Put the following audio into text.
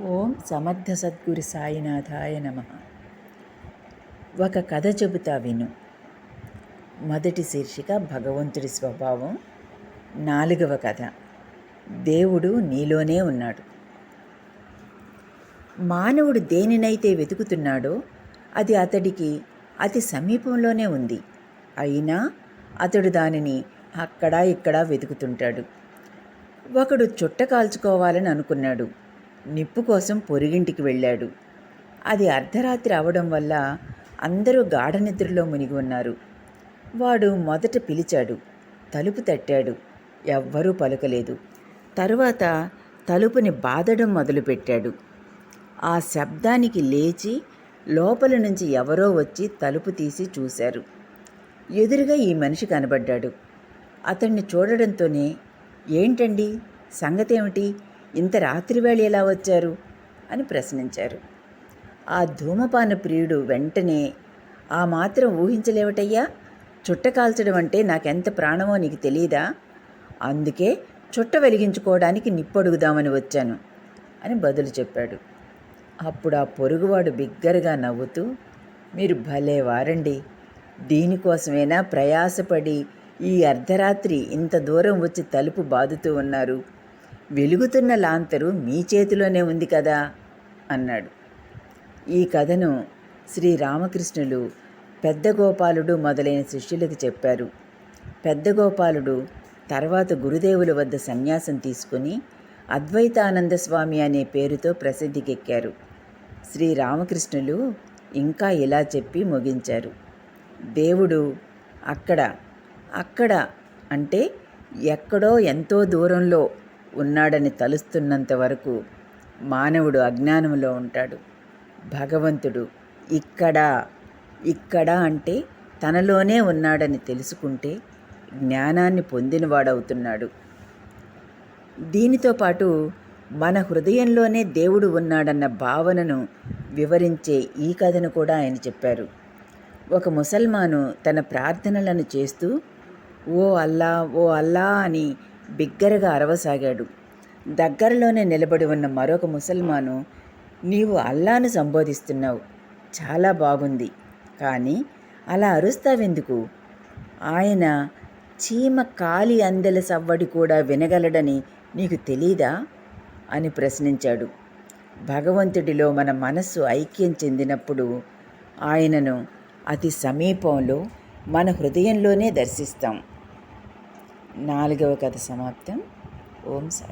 ఓం సమర్థ సద్గురు సాయినాథాయ నమ. ఒక కథ చెబుతా విను. మొదటి శీర్షిక భగవంతుడి స్వభావం. నాలుగవ కథ. దేవుడు నీలోనే ఉన్నాడు. మానవుడు దేనినైతే వెతుకుతున్నాడో అది అతడికి అతి సమీపంలోనే ఉంది. అయినా అతడు దానిని అక్కడా ఇక్కడా వెతుకుతుంటాడు. ఒకడు చుట్ట కాల్చుకోవాలని అనుకున్నాడు. నిప్పు కోసం పొరుగింటికి వెళ్ళాడు. అది అర్ధరాత్రి అవడం వల్ల అందరూ గాఢ నిద్రలో మునిగి ఉన్నారు. వాడు మొదట పిలిచాడు. తలుపు తట్టాడు. ఎవ్వరూ పలుకలేదు. తరువాత తలుపుని బాదడం మొదలుపెట్టాడు. ఆ శబ్దానికి లేచి లోపల నుంచి ఎవరో వచ్చి తలుపు తీసి చూశారు. ఎదురుగా ఈ మనిషి కనబడ్డాడు. అతన్ని చూడడంతోనే ఏంటండి? సంగతేమిటి? ఇంత ఇంత రాత్రివేళ ఎలా వచ్చారు? అని ప్రశ్నించారు. ఆ ధూమపాన ప్రియుడు వెంటనే ఆ మాత్రం ఊహించలేవటయ్యా? చుట్ట కాల్చడం అంటే నాకెంత ప్రాణమో నీకు తెలియదా అందుకే చుట్ట వెలిగించుకోవడానికి నిప్పడుగుదామని వచ్చాను అని బదులు చెప్పాడు. అప్పుడు ఆ పొరుగువాడు బిగ్గరగా నవ్వుతూ మీరు భలే వారండి. దీనికోసమేనా ప్రయాసపడి ఈ అర్ధరాత్రి ఇంత దూరం వచ్చి తలుపు బాదుతూ ఉన్నారు? వెలుగుతున్న లాంతరు మీ చేతిలోనే ఉంది కదా? అన్నాడు. ఈ కథను శ్రీరామకృష్ణులు పెద్దగోపాలుడు పెద్ద గోపాలుడు మొదలైన శిష్యులకు చెప్పారు. పెద్ద గోపాలుడు తర్వాత గురుదేవుల వద్ద సన్యాసం తీసుకుని అద్వైతానంద స్వామి అనే పేరుతో ప్రసిద్ధికెక్కారు. శ్రీరామకృష్ణులు ఇంకా ఇలా చెప్పి ముగించారు. దేవుడు అక్కడ అక్కడ అంటే ఎక్కడో ఎంతో దూరంలో ఉన్నాడని తలుస్తున్నంత వరకు మానవుడు అజ్ఞానంలో ఉంటాడు. భగవంతుడు ఇక్కడ ఇక్కడ అంటే తనలోనే ఉన్నాడని తెలుసుకుంటే జ్ఞానాన్ని పొందినవాడవుతున్నాడు. దీనితో పాటు మన హృదయంలోనే దేవుడు ఉన్నాడన్న భావనను వివరించే ఈ కథను కూడా ఆయన చెప్పారు. ఒక ముసల్మాను తన ప్రార్థనలను చేస్తూ ఓ అల్లా ఓ అల్లా అని బిగ్గరగా అరవసాగాడు. దగ్గరలోనే నిలబడి ఉన్న మరొక ముసల్మాను నీవు అల్లాను సంబోధిస్తున్నావు. చాలా బాగుంది. కానీ అలా అరుస్తావెందుకు? ఆయన చీమ కాలి అందెల సవ్వడి కూడా వినగలడని నీకు తెలీదా అని ప్రశ్నించాడు. భగవంతుడిలో మన మనస్సు ఐక్యం చెందినప్పుడు ఆయనను అతి సమీపంలో మన హృదయంలోనే దర్శిస్తాం. నాలుగవ కథ సమాప్తం. ఓం సాయి